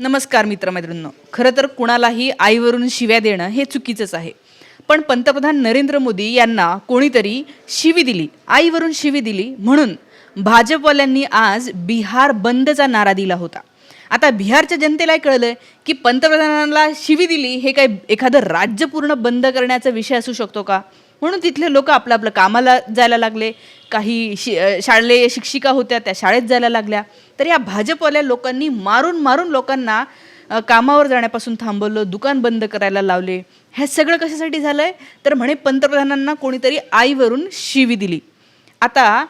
नमस्कार मित्रमैत्रिणींनो. खरं तर कुणालाही आईवरून शिव्या देणं हे चुकीचंच आहे. पण पंतप्रधान नरेंद्र मोदी यांना कोणीतरी शिवी दिली आईवरून शिवी दिली म्हणून भाजपवाल्यांनी आज बिहार बंदचा नारा दिला होता. आता बिहारच्या जनतेला कळलं की पंतप्रधानांना शिवी दिली हे काय एखादं राज्य पूर्ण बंद करण्याचा विषय असू शकतो का? म्हणून तिथले लोक आपलं आपलं कामाला जायला लागले. काही शि शालेय शिक्षिका होत्या त्या शाळेत जायला लागल्या. तर या भाजपवाल्या लोकांनी मारून मारून लोकांना कामावर जाण्यापासून थांबवलं दुकान बंद करायला लावले. हे सगळं कशासाठी झालं आहे तर म्हणे पंतप्रधानांना कोणीतरी आईवरून शिवी दिली. आता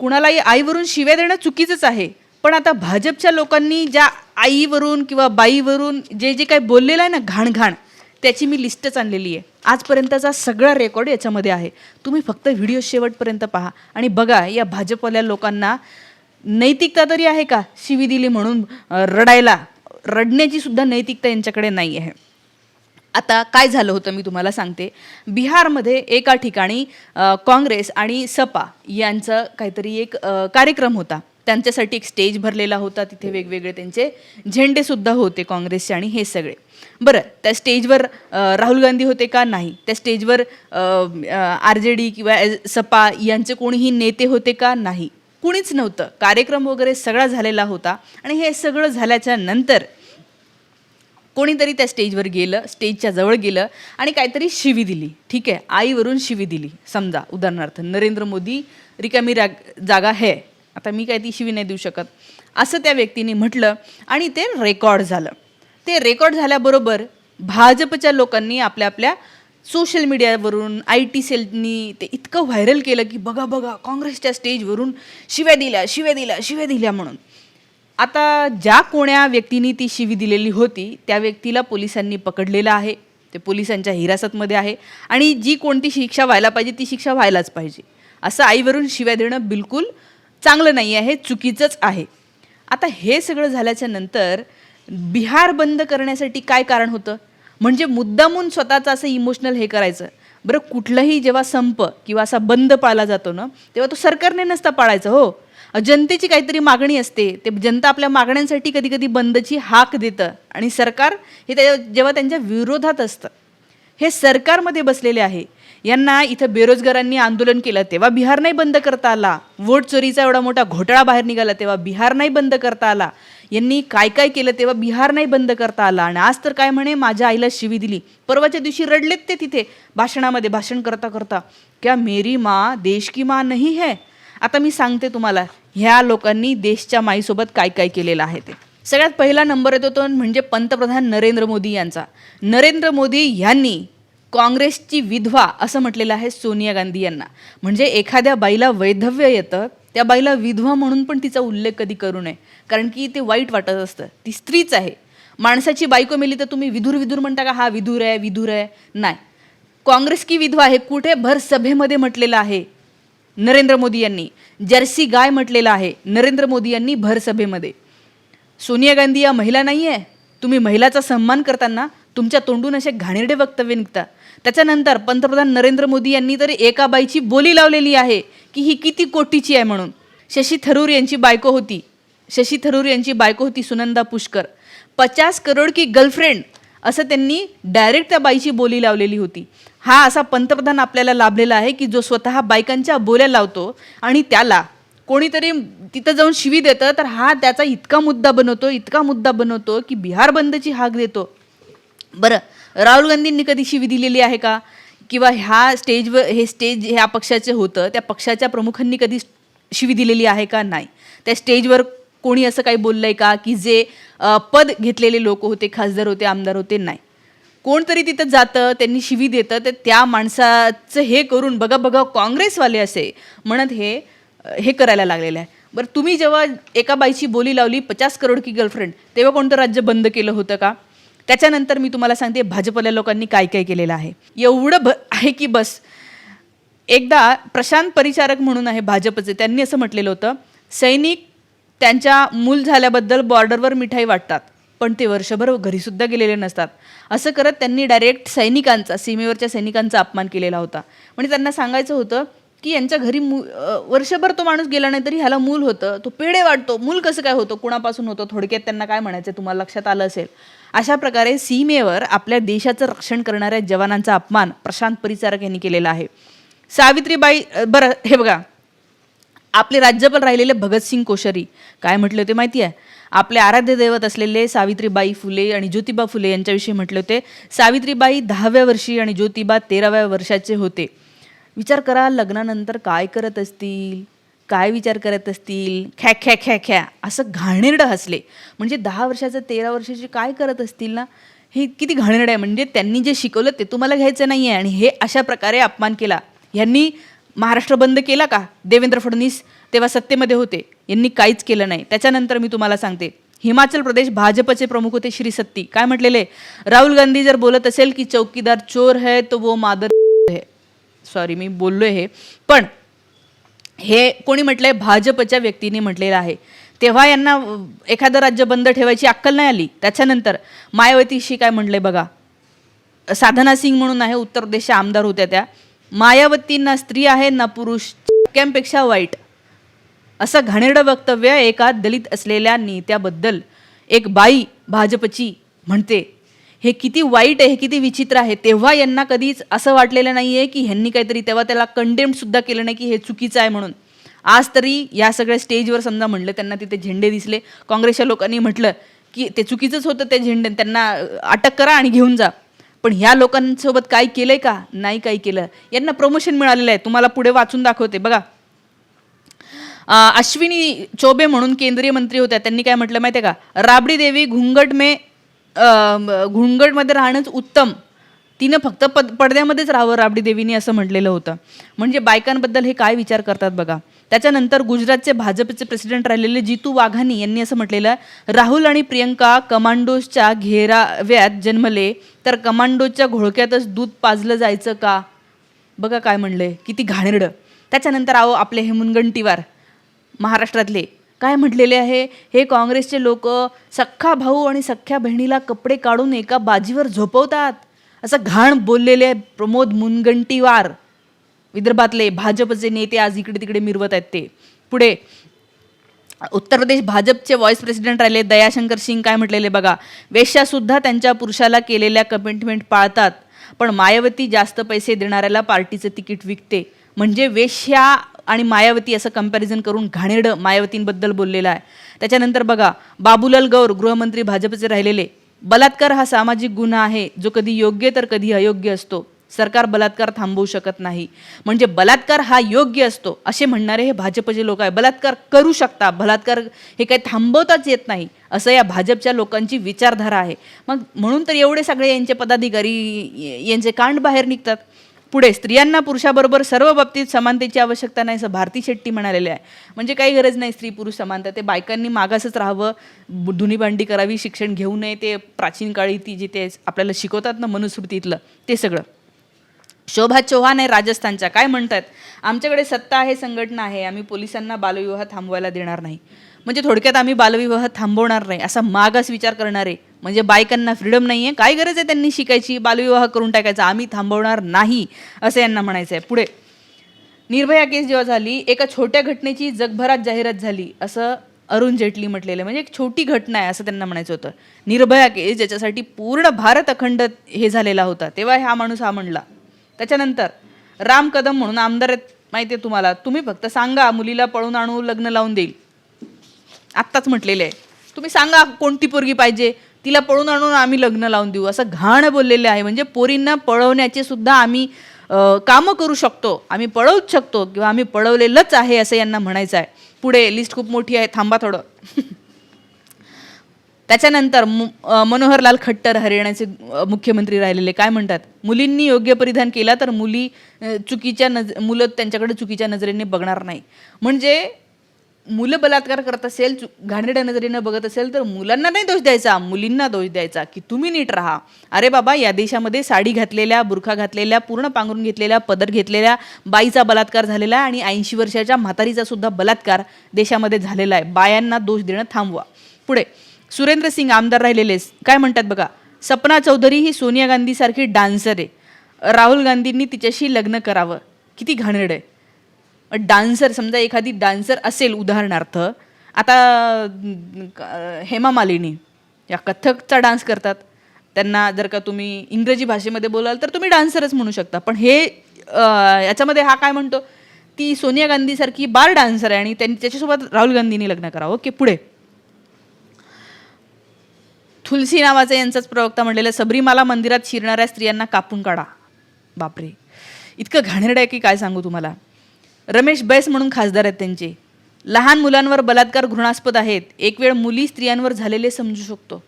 कुणालाही आईवरून शिव्या देणं चुकीचंच आहे. पण आता भाजपच्या लोकांनी ज्या आईवरून किंवा बाईवरून जे जे काही बोललेलं आहे ना घाण घाण त्याची मी लिस्टच आणलेली आहे. आजपर्यंतचा सगळा रेकॉर्ड याच्यामध्ये आहे. तुम्ही फक्त व्हिडिओ शेवटपर्यंत पहा. आणि बघा या भाजपवाल्या लोकांना नैतिकता तरी आहे का? शिवी दिली म्हणून रडायला? रडण्याची सुद्धा नैतिकता यांच्याकडे नाही आहे. आता काय झालं होतं मी तुम्हाला सांगते. बिहारमध्ये एका ठिकाणी काँग्रेस आणि सपा यांचा काहीतरी एक कार्यक्रम होता. त्यांच्यासाठी एक स्टेज भरलेला होता. तिथे वेगवेगळे त्यांचे झेंडेसुद्धा होते काँग्रेसचे आणि हे सगळे. बरं त्या स्टेजवर राहुल गांधी होते का? नाही. त्या स्टेजवर आर जे डी किंवा सपा यांचे कोणीही नेते होते का? नाही. कुणीच नव्हतं. कार्यक्रम वगैरे सगळा झालेला होता. आणि हे सगळं झाल्याच्यानंतर कोणीतरी त्या स्टेजवर गेलं स्टेजच्या जवळ गेलं आणि काहीतरी शिवी दिली. ठीक आहे? आईवरून शिवी दिली. समजा उदाहरणार्थ नरेंद्र मोदी रिकामी राग जागा है. आता मी काय ती शिवी नाही देऊ शकत. असं त्या व्यक्तीने म्हटलं आणि ते रेकॉर्ड झालं. ते रेकॉर्ड झाल्याबरोबर भाजपच्या लोकांनी आपल्या आपल्या सोशल मीडियावरून आय टी सेलनी ते इतकं व्हायरल केलं की बघा बघा काँग्रेसच्या स्टेजवरून शिव्या दिल्या शिव्या दिल्या शिव्या दिल्या म्हणून. आता ज्या कोण्या व्यक्तीने ती शिवी दिलेली होती त्या व्यक्तीला पोलिसांनी पकडलेलं आहे. ते पोलिसांच्या हिरासतमध्ये आहे. आणि जी कोणती शिक्षा व्हायला पाहिजे ती शिक्षा व्हायलाच पाहिजे. असं आईवरून शिव्या देणं बिलकुल चांगलं नाही आहे चुकीचंच आहे. आता हे सगळं झाल्याच्यानंतर बिहार बंद करण्यासाठी काय कारण होतं? म्हणजे मुद्दामून स्वतःचं असं इमोशनल हे करायचं. बरं कुठलाही जेव्हा संप किंवा असा बंद पाळला जातो ना तेव्हा तो सरकारने नसता पाळायचा हो. जनतेची काहीतरी मागणी असते. ते जनता आपल्या मागण्यांसाठी कधी कधी बंदची हाक देतं. आणि सरकार हे त्या जेव्हा त्यांच्या विरोधात असतं. हे सरकारमध्ये बसलेले आहे. यांना इथं बेरोजगारांनी आंदोलन केलं तेव्हा बिहार नाही बंद करता आला. वोट चोरीचा एवढा मोठा घोटाळा बाहेर निघाला तेव्हा बिहार नाही बंद करता आला. यांनी काय काय केलं तेव्हा बिहार नाही बंद करता आला. आणि आज तर काय म्हणे माझ्या आईला शिवी दिली. परवाच्या दिवशी रडलेत ते तिथे भाषणामध्ये भाषण करता करता. क्या मेरी माँ देश की माँ नाही है? आता मी सांगते तुम्हाला ह्या लोकांनी देशच्या माईसोबत काय काय केलेलं आहे ते. सगळ्यात पहिला नंबर येतो तो म्हणजे पंतप्रधान नरेंद्र मोदी यांचा. नरेंद्र मोदी यांनी काँग्रेसची विधवा असं म्हटलेलं आहे सोनिया गांधी यांना. म्हणजे एखाद्या बाईला वैधव्य येतं त्या बाईला विधवा म्हणून पण तिचा उल्लेख कधी करू नये. कारण की ते वाईट वाटत असतं. ती स्त्रीच आहे. माणसाची बायको मेली तर तुम्ही विधूर विधूर म्हणता का हा विधूर आहे विधूर आहे? नाही. काँग्रेस की विधवा हे कुठे? भर सभेमध्ये म्हटलेलं आहे नरेंद्र मोदी यांनी. जर्सी गाय म्हटलेलं आहे नरेंद्र मोदी यांनी भर सभेमध्ये. सोनिया गांधी या महिला नाही आहे तुम्ही महिलाचा सन्मान करताना तुमच्या तोंडून असे घाणेरडे वक्तव्य निघतात. त्याच्यानंतर पंतप्रधान नरेंद्र मोदी यांनी तर एका बाईची बोली लावलेली आहे की ही किती कोटीची आहे म्हणून. शशी थरूर यांची बायको होती. शशी थरूर यांची बायको होती सुनंदा पुष्कर. पचास करोड की गर्लफ्रेंड असं त्यांनी डायरेक्ट त्या बाईची बोली लावलेली होती. हा असा पंतप्रधान आपल्याला लाभलेला आहे की जो स्वतः बायकांच्या बोल्या लावतो आणि त्याला कोणीतरी तिथं जाऊन शिवी देतं तर हा त्याचा इतका मुद्दा बनवतो इतका मुद्दा बनवतो की बिहार बंदची हाक देतो. बरं राहुल गांधींनी कधी शिवी दिलेली आहे का? किंवा ह्या स्टेजवर हे स्टेज ह्या पक्षाचे होतं त्या पक्षाच्या प्रमुखांनी कधी शिवी दिलेली आहे का? नाही. त्या स्टेजवर कोणी असं काही बोललं आहे का? की जे पद घेतलेले लोक होते खासदार होते आमदार होते नाही. कोणतरी तिथं जातं त्यांनी शिवी देतं तर त्या माणसाचं हे करून बघा बघा काँग्रेसवाले असे म्हणत हे हे करायला लागलेलं आहे. बरं तुम्ही जेव्हा एका बाईची बोली लावली पचास करोड की गर्लफ्रेंड तेव्हा कोणतं राज्य बंद केलं होतं का? त्याच्यानंतर मी तुम्हाला सांगते भाजपल्या लोकांनी काय काय केलेलं आहे. एवढं भ आहे की बस. एकदा प्रशांत परिचारक म्हणून आहे भाजपचे त्यांनी असं म्हटलेलं होतं सैनिक त्यांच्या मूल झाल्याबद्दल बॉर्डरवर मिठाई वाटतात पण ते वर्षभर घरीसुद्धा गेलेले नसतात. असं करत त्यांनी डायरेक्ट सैनिकांचा सीमेवरच्या सैनिकांचा अपमान केलेला होता. म्हणजे त्यांना सांगायचं होतं की यांच्या घरी मू वर्षभर तो माणूस गेला नाही तरी ह्याला मूल होतं. तो पेढे वाटतो. मूल कसं काय होतं? कुणापासून होतं? थोडक्यात त्यांना काय म्हणायचं तुम्हाला लक्षात आलं असेल. अशा प्रकारे सीमेवर आपल्या देशाचं रक्षण करणाऱ्या जवानांचा अपमान प्रशांत परिचारक यांनी केलेला आहे. सावित्रीबाई बरं हे बघा. आपले राज्यपाल राहिलेले भगतसिंग कोश्यारी. काय म्हटले होते माहिती आहे? आपले आराध्य दैवत असलेले सावित्रीबाई फुले आणि ज्योतिबा फुले यांच्याविषयी म्हटले होते. सावित्रीबाई दहाव्या वर्षी आणि ज्योतिबा तेराव्या वर्षाचे होते. विचार करा लग्नानंतर काय करत असतील? काय विचार करत असतील? ख्या ख्या ख्या ख्या. असं घाणेरडं हसले. म्हणजे दहा वर्षाचं तेरा वर्षाचे काय करत असतील ना? हे किती घाणेरडं आहे. म्हणजे त्यांनी जे शिकवलं ते तुम्हाला घ्यायचं नाही आहे आणि हे अशा प्रकारे अपमान केला. यांनी महाराष्ट्र बंद केला का? देवेंद्र फडणवीस तेव्हा सत्तेमध्ये होते. यांनी काहीच केलं नाही. त्याच्यानंतर मी तुम्हाला सांगते. हिमाचल प्रदेश भाजपचे प्रमुख होते श्री सत्ती. काय म्हटलेले? राहुल गांधी जर बोलत असेल की चौकीदार चोर है तो वो मादर सॉरी मी बोललोय हे. पण हे कोणी म्हटलंय? भाजपच्या व्यक्तीने म्हटलेलं आहे. तेव्हा यांना एखादं राज्य बंद ठेवायची अक्कल नाही आली. त्याच्यानंतर मायावतीशी काय म्हटलंय बघा? साधना सिंग म्हणून आहे उत्तर प्रदेशच्या आमदार होत्या त्या. मायावती ना स्त्री आहे ना पुरुष? पेक्षा वाईट. असं घाणेरडं वक्तव्य एका दलित असलेल्या नेत्याबद्दल एक बाई भाजपची म्हणते. हे किती वाईट आहे हे किती विचित्र आहे. तेव्हा यांना कधीच असं वाटलेलं नाही आहे की ह्यांनी काहीतरी तेव्हा त्याला कंडेम्डसुद्धा केलं नाही की हे चुकीचं आहे म्हणून. आज तरी या सगळ्या स्टेजवर समजा म्हणलं त्यांना तिथे झेंडे दिसले. काँग्रेसच्या लोकांनी म्हटलं की ते चुकीचंच होतं ते झेंडे त्यांना अटक करा आणि घेऊन जा. पण ह्या लोकांसोबत काय केलंय का? नाही काही केलं. यांना प्रमोशन मिळालेलं आहे. तुम्हाला पुढे वाचून दाखवते. बघा. अश्विनी चौबे म्हणून केंद्रीय मंत्री होत्या. त्यांनी काय म्हटलं माहिती आहे का? राबडी देवी घुंगट मे घुंगटमध्ये राहणंच उत्तम. तिनं फक्त पद पडद्यामध्येच राहावं राबडी देवीनी असं म्हटलेलं होतं. म्हणजे बायकांबद्दल हे काय विचार करतात बघा. त्याच्यानंतर गुजरातचे भाजपचे प्रेसिडेंट राहिलेले जितू वाघानी यांनी असं म्हटलेलं राहुल आणि प्रियंका कमांडोजच्या घेराव्यात जन्मले तर कमांडोच्या घोळक्यातच दूध पाजलं जायचं का? बघा काय म्हणलंय. किती घाणेरडं. त्याच्यानंतर आहो आपले हे मुनगंटीवार महाराष्ट्रातले काय म्हटलेले आहे? हे काँग्रेसचे लोक सख्खा भाऊ आणि सख्ख्या बहिणीला कपडे काढून एका बाजीवर झोपवतात. असं घाण बोललेले प्रमोद मुनगंटीवार. विदर्भातले भाजपचे नेते आज इकडे तिकडे मिरवत आहेत ते. पुढे उत्तर प्रदेश भाजपचे व्हाईस प्रेसिडेंट राहिले दयाशंकर सिंग काय म्हटलेले बघा? वेश्यासुद्धा त्यांच्या पुरुषाला केलेल्या कमिटमेंट पाळतात. पण मायावती जास्त पैसे देणाऱ्याला पार्टीचं तिकीट विकते. म्हणजे वेश्या आणि मायावती असं कंपॅरिझन करून घाणेरडं मायावतींबद्दल बोललेलं आहे. त्याच्यानंतर बघा बाबूलाल गौर गृहमंत्री भाजपचे राहिलेले. बलात्कार हा सामाजिक गुन्हा आहे जो कधी योग्य तर कधी अयोग्य असतो. सरकार बलात्कार थांबवू शकत नाही. म्हणजे बलात्कार हा योग्य असतो असे म्हणणारे हे भाजपचे लोक आहे. बलात्कार करू शकता बलात्कार हे काही थांबवताच येत नाही असं या भाजपच्या लोकांची विचारधारा आहे. मग म्हणून तर एवढे सगळे यांचे पदाधिकारी यांचे कांड बाहेर निघतात. पुढे स्त्रियांना पुरुषाबरोबर सर्व बाबतीत समानतेची आवश्यकता नाही असं भारती शेट्टी म्हणालेले आहे. म्हणजे काही गरज नाही स्त्री पुरुष समानता. ते बायकांनी मागासच राहावं धुनी भांडी करावी शिक्षण घेऊ नये ते प्राचीन काळी ती जे ते आपल्याला शिकवतात ना मनुस्मृतीतलं ते सगळं. शोभा चौहान आहे राजस्थानच्या काय म्हणतात? आमच्याकडे सत्ता आहे संघटना आहे. आम्ही पोलिसांना बालविवाह थांबवायला देणार नाही. म्हणजे थोडक्यात आम्ही बालविवाह थांबवणार नाही असा मागास विचार करणारे म्हणजे बायकांना फ्रीडम नाही आहे काय गरज आहे त्यांनी शिकायची? बालविवाह करून टाकायचा. आम्ही थांबवणार नाही असं यांना म्हणायचं आहे पुढे. निर्भया केस जेव्हा झाली एका छोट्या घटनेची जगभरात जाहिरात झाली असं अरुण जेटली म्हटलेलं आहे. म्हणजे एक छोटी घटना आहे असं त्यांना म्हणायचं होतं. निर्भया केस ज्याच्यासाठी पूर्ण भारत अखंड हे झालेला होता. तेव्हा हा माणूस हा म्हणला. त्याच्यानंतर राम कदम म्हणून आमदार आहेत माहिती आहे तुम्हाला. तुम्ही फक्त सांगा मुलीला पळून आणू लग्न लावून देईल. आत्ताच म्हटलेलं आहे. तुम्ही सांगा कोणती पोरगी पाहिजे? तिला पळून आणून आम्ही लग्न लावून देऊ. असं घाण बोललेले आहे. म्हणजे पोरींना पळवण्याचे सुद्धा आम्ही कामं करू शकतो. आम्ही पळवूच शकतो किंवा आम्ही पळवलेलंच आहे असं यांना म्हणायचं आहे. पुढे लिस्ट खूप मोठी आहे. थांबा थोडं. त्याच्यानंतर मनोहरलाल खट्टर हरियाणाचे मुख्यमंत्री राहिलेले. काय म्हणतात? मुलींनी योग्य परिधान केला तर मुली चुकीच्या नज मुलं त्यांच्याकडे चुकीच्या नजरेने बघणार नाही. म्हणजे मुलं बलात्कार करत असेल घाणेरड्या नजरेनं बघत असेल तर मुलांना नाही दोष द्यायचा. मुलींना दोष द्यायचा की तुम्ही नीट राहा. अरे बाबा या देशामध्ये साडी घातलेल्या बुरखा घातलेल्या पूर्ण पांघरून घेतलेल्या पदर घेतलेल्या बाईचा बलात्कार झालेला आहे आणि ऐंशी वर्षाच्या म्हातारीचा सुद्धा बलात्कार देशामध्ये झालेला आहे. बायांना दोष देणं थांबवा. पुढे सुरेंद्र सिंग आमदार राहिलेले काय म्हणतात बघा? सपना चौधरी ही सोनिया गांधीसारखी डान्सर आहे. राहुल गांधींनी तिच्याशी लग्न करावं. किती घाणेरडं आहे. डान्सर समजा एखादी डान्सर असेल उदाहरणार्थ आता हेमा मालिनी या कथकचा डान्स करतात. त्यांना जर का तुम्ही इंग्रजी भाषेमध्ये बोलाल तर तुम्ही डान्सरच म्हणू शकता. पण हे याच्यामध्ये हा काय म्हणतो? ती सोनिया गांधीसारखी बार डान्सर आहे आणि त्यांनी त्याच्यासोबत राहुल गांधींनी लग्न करावं. ओके पुढे. थुलसी नावाचा यांचाच प्रवक्ता म्हणलेलं सबरीमाला मंदिरात शिरणाऱ्या स्त्रियांना कापून काढा. बापरे. इतकं घाणेरडं आहे की काय सांगू तुम्हाला? रमेश बैस म्हणून खासदार आहेत त्यांचे. लहान मुलांवर बलात्कार घृणास्पद आहेत. एक वेळ मुली स्त्रियांवर झालेले समजू शकतो.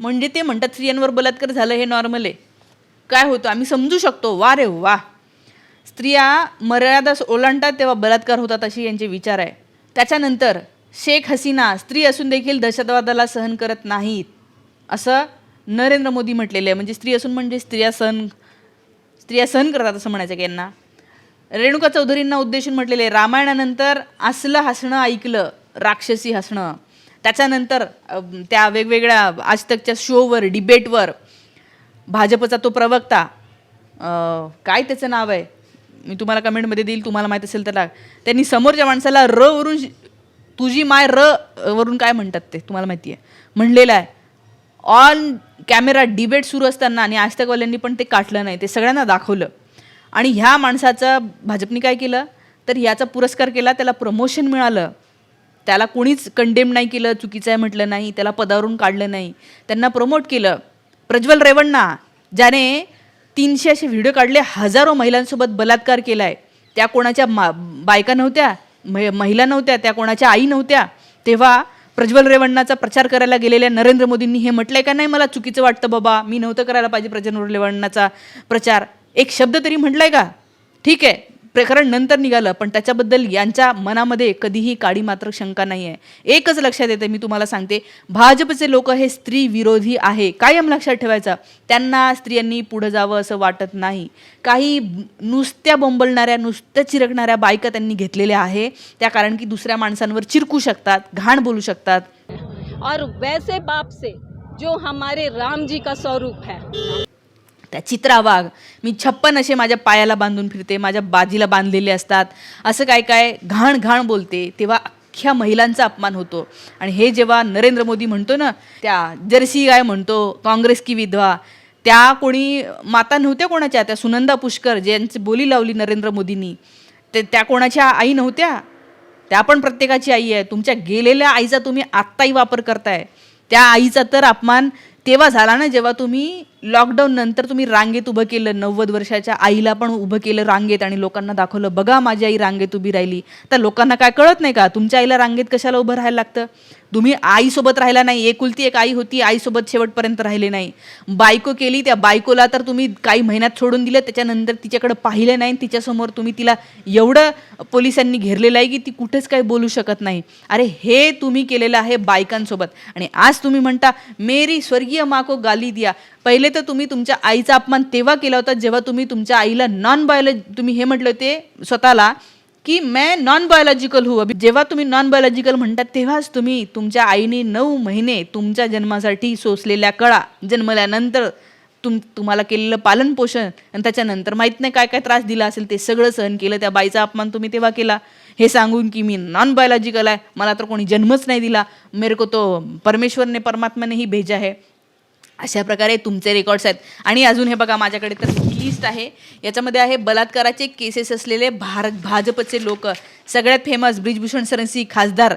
म्हणजे ते म्हणतात स्त्रियांवर बलात्कार झालं हे नॉर्मल आहे. काय होतं? आम्ही समजू शकतो. वा रे वा. स्त्रिया मर्यादा ओलांडतात तेव्हा बलात्कार होतात अशी यांचे विचार आहे. त्याच्यानंतर शेख हसीना स्त्री असून देखील दहशतवादाला सहन करत नाहीत. असं नरेंद्र मोदी म्हटलेलं आहे. म्हणजे स्त्री असून म्हणजे स्त्रिया सहन स्त्रिया सहन करतात असं म्हणायचं की यांना. रेणुका चौधरींना उद्देशून म्हटलेले रामायणानंतर असलं हसणं ऐकलं राक्षसी हसणं. त्याच्यानंतर त्या वेगवेगळ्या आजतकच्या शोवर डिबेटवर भाजपचा तो प्रवक्ता काय त्याचं नाव आहे? मी तुम्हाला कमेंटमध्ये देईल तुम्हाला माहीत असेल तर त्यांनी समोरच्या माणसाला र वरून तुझी माय र वरून काय म्हणतात ते? तुम्हाला माहिती आहे. म्हणलेलं आहे ऑन कॅमेरा डिबेट सुरू असताना आणि आजतकवाल्यांनी पण ते काटलं नाही. ते सगळ्यांना दाखवलं. आणि ह्या माणसाचं भाजपने काय केलं? तर याचा पुरस्कार केला त्याला प्रमोशन मिळालं. त्याला कोणीच कंडेम नाही केलं चुकीचं आहे म्हटलं नाही त्याला पदावरून काढलं नाही. त्यांना प्रमोट केलं. प्रज्वल रेवण्णा ज्याने तीनशे असे व्हिडिओ काढले हजारो महिलांसोबत बलात्कार केला आहे त्या कोणाच्या मा बायका नव्हत्या महि- महिला नव्हत्या त्या कोणाच्या आई नव्हत्या. तेव्हा प्रज्वल रेवण्णाचा प्रचार करायला गेलेल्या नरेंद्र मोदींनी हे म्हटलंय का नाही? मला चुकीचं वाटतं बाबा. मी नव्हतं करायला पाहिजे प्रज्वल रेवण्णाचा प्रचार. एक शब्द तरी म्हटलाय का? ठीक आहे प्रकरण नंतर निघालं पण त्याच्याबद्दल यांच्या मनामध्ये कधीही काडी मात्र शंका नाही आहे एकच लक्षात येते मी तुम्हाला सांगते. भाजपचे लोक हे स्त्री विरोधी आहे. कायम लक्षात ठेवायचं. त्यांना स्त्रियांनी पुढं जावं असं वाटत नाही. काही नुसत्या बोंबलणाऱ्या नुसत्या चिरकणाऱ्या बायका त्यांनी घेतलेल्या आहे. त्या कारण की दुसऱ्या माणसांवर चिरकू शकतात घाण बोलू शकतात. और वैसे बाप से जो हमारे राम जी का स्वरूप है। त्या चित्रा वाघ मी छप्पन असे माझ्या पायाला बांधून फिरते माझ्या बाजीला बांधलेले असतात. असं काय काय घाण घाण बोलते तेव्हा अख्ख्या महिलांचा अपमान होतो. आणि हे जेव्हा नरेंद्र मोदी म्हणतो ना त्या जर्सी गाय म्हणतो काँग्रेस की विधवा त्या कोणी माता नव्हत्या कोणाच्या त्या सुनंदा पुष्कर ज्यांची बोली लावली नरेंद्र मोदींनी ते त्या कोणाच्या आई नव्हत्या? त्या पण प्रत्येकाची आई आहे. तुमच्या गेलेल्या आईचा तुम्ही आत्ताही वापर करताय. त्या आईचा तर अपमान तेव्हा झाला ना जेव्हा तुम्ही लॉकडाऊन नंतर तुम्ही रांगेत उभं केलं नव्वद वर्षाच्या आईला पण उभं केलं रांगेत आणि लोकांना दाखवलं बघा माझी आई रांगेत उभी राहिली. तर लोकांना काय कळत नाही का? तुमच्या आईला रांगेत कशाला उभं राहायला लागतं? तुम्ही आईसोबत राहिला नाही एकुलती एक आई होती आईसोबत शेवटपर्यंत राहिले नाही. बायको केली त्या बायकोला तर तुम्ही काही महिन्यात सोडून दिलं त्याच्यानंतर तिच्याकडे पाहिलं नाही तिच्यासमोर तुम्ही तिला एवढं पोलिसांनी घेरलेलं आहे की ती कुठेच काही बोलू शकत नाही. अरे हे तुम्ही केलेलं आहे बायकांसोबत. आणि आज तुम्ही म्हणता मेरी स्वर्गीय माको गाली दिया. पहिले तर तुम्ही तुमच्या आईचा अपमान तेव्हा केला होता जेव्हा तुम्ही तुमच्या आईला नॉन बायोलॉजी तुम्ही हे म्हटलं होते स्वतःला की मैं नॉन बायोलॉजिकल हू. अभि जेव्हा तुम्ही नॉन बायोलॉजिकल म्हणतात तेव्हाच तुम्ही तुमच्या आईने नऊ महिने तुमच्या जन्मासाठी सोसलेल्या कळा जन्मल्यानंतर तुम तुम्हाला केलेलं पालनपोषण आणि त्याच्यानंतर माहीत नाही काय काय त्रास दिला असेल ते सगळं सहन केलं त्या बाईचा अपमान तुम्ही तेव्हा केला. हे सांगून की मी नॉन बायोलॉजिकल आहे मला तर कोणी जन्मच नाही दिला. मेरे को तो परमेश्वरने परमात्माने ही भेजा आहे. अशा प्रकारे तुमचे रेकॉर्ड्स आहेत. आणि अजून हे बघा माझ्याकडे तर लिस्ट आहे. याच्यामध्ये आहे बलात्काराचे केसेस असलेले भारत भाजपचे लोक. सगळ्यात फेमस ब्रिजभूषण सरसी खासदार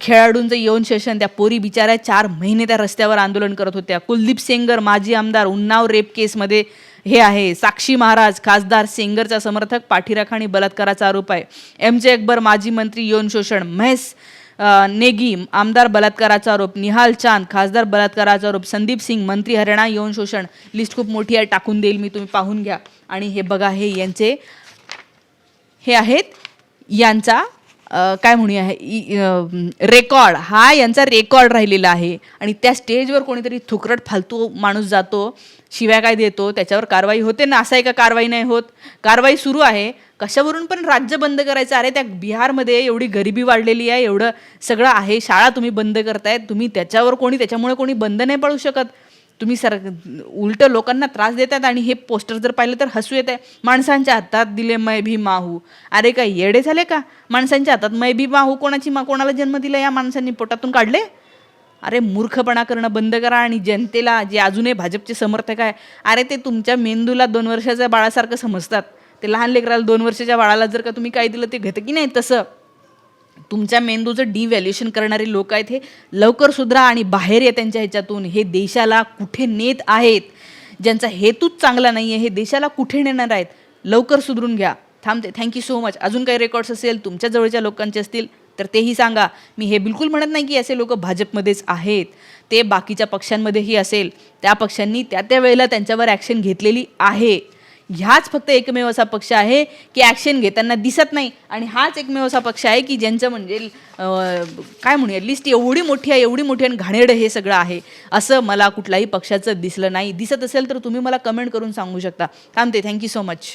खेळाडूंचं यौन शोषण त्या पोरी बिचाऱ्या चार महिने त्या रस्त्यावर आंदोलन करत होत्या. कुलदीप सेंगर माजी आमदार उन्नाव रेप केसमध्ये हे आहे. साक्षी महाराज खासदार सेंगरचा समर्थक पाठीराखा आणि बलात्काराचा आरोप आहे. एम जे अकबर माजी मंत्री यौन शोषण. महेश नेगीम आमदार बलात्काराचा आरोप निहाल चांद खासदार बलात्काराचा आरोप संदीप सिंग मंत्री हरियाणा यौन शोषण लिस्ट खूप मोठी आहे टाकून देईल मी तुम्ही पाहून घ्या. आणि हे बघा हे यांचे हे आहेत यांचा काय म्हणूया रेकॉर्ड हा यांचा रेकॉर्ड राहिलेला आहे. आणि त्या स्टेजवर कोणीतरी थुकरट फालतू माणूस जातो शिवाय काय देतो त्याच्यावर कारवाई होते ना असा एका कारवाई नाही होत. कारवाई सुरू आहे कशावरून पण राज्य बंद करायचं? अरे त्या बिहारमध्ये एवढी गरिबी वाढलेली आहे एवढं सगळं आहे शाळा तुम्ही बंद करतायत तुम्ही त्याच्यावर कोणी त्याच्यामुळे कोणी बंद नाही पडू शकत. तुम्ही सर उलट लोकांना त्रास देतात आणि हे पोस्टर जर पाहिलं तर हसू येत आहे माणसांच्या हातात दिले मै भी माहू. अरे काय येडे झाले का? माणसांच्या हातात मै भी माहू कोणाची मा कोणाला जन्म दिला या माणसांनी? पोटातून काढले? अरे मूर्खपणा करणं बंद करा आणि जनतेला जे अजूनही भाजपचे समर्थक आहे अरे ते तुमच्या मेंदूला दोन वर्षाच्या बाळासारखं समजतात. ते लहान लेकराला दोन वर्षाच्या बाळाला जर का तुम्ही काय दिलं ते घेतं की नाही तसं. तुमच्या मेंदूचं डिव्हॅल्युएशन करणारे लोक आहेत हे लवकर सुधरा आणि बाहेर या त्यांच्या ह्याच्यातून. हे देशाला कुठे नेत आहेत? ज्यांचा हेतूच चांगला नाही आहे हे देशाला कुठे नेणार आहेत? लवकर सुधरून घ्या. थांबते. थँक्यू सो मच अजून काही रेकॉर्ड्स असेल तुमच्या जवळच्या लोकांचे असतील तर तेही सांगा. मी हे बिलकुल म्हणत नाही की असे लोक भाजपमध्येच आहेत. ते बाकीच्या पक्षांमध्येही असेल. त्या पक्षांनी त्या त्या वेळेला त्यांच्यावर ॲक्शन घेतलेली आहे. ह्याच फक्त एकमेव असा पक्ष आहे की ॲक्शन घेताना दिसत नाही. आणि हाच एकमेव असा पक्ष आहे की ज्यांचं म्हणजे काय म्हणूया लिस्ट एवढी मोठी आहे एवढी मोठी आणि घाणेरडं हे सगळं आहे. असं मला कुठल्याही पक्षाचं दिसलं नाही. दिसत असेल तर तुम्ही मला कमेंट करून सांगू शकता. थांबते. Thank you so much